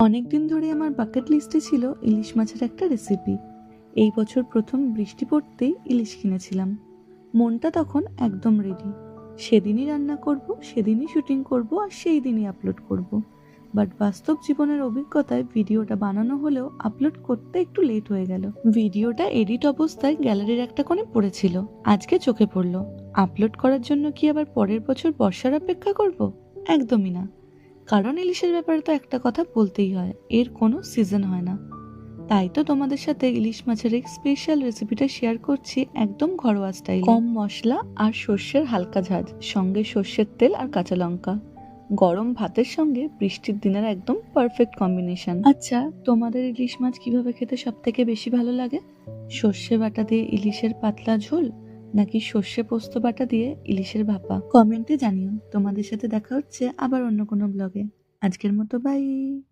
অনেক দিন ধরে আমার বাকেট লিস্টে ছিল ইলিশ মাছের একটা রেসিপি এই বছর প্রথম বৃষ্টি পড়তেই ইলিশ কিনেছিলাম। মনটা তখন একদম রেডি সেদিনই রান্না করব, সেদিনই শুটিং করব আর সেই দিনই আপলোড করব। বাট বাস্তব জীবনের অভিজ্ঞতায় ভিডিওটা বানানো হলেও আপলোড করতে একটু লেট হয়ে গেল। ভিডিওটা এডিট অবস্থায় গ্যালারির একটা কোণে পড়েছিল। আজকে চোখে পড়ল। আপলোড করার জন্য কি আবার পরের বছর বর্ষার অপেক্ষা করব? একদমই না। কারণ ইলিশের ব্যাপারে তো একটা কথা বলতেই হয়, এর কোনো সিজন হয় না। তাই তো তোমাদের সাথে ইলিশ মাছের এক স্পেশাল রেসিপিটা শেয়ার করছি একদম ঘরোয়া স্টাইল কম মশলা আর সর্ষের হালকা ঝাঁজ, সঙ্গে সর্ষের তেল আর কাঁচা লঙ্কা। গরম ভাতের সঙ্গে বৃষ্টির দিনের একদম পারফেক্ট কম্বিনেশন আচ্ছা তোমাদের ইলিশ মাছ কীভাবে খেতে সব থেকে বেশি ভালো লাগে? সর্ষে বাটা দিয়ে ইলিশের পাতলা ঝোল নাকি সর্ষে পোস্ত বাটা দিয়ে ইলিশের ভাপা? কমেন্টে জানিও। তোমাদের সাথে দেখা হচ্ছে আবার অন্য কোনো ব্লগে। আজকের মতো বাই।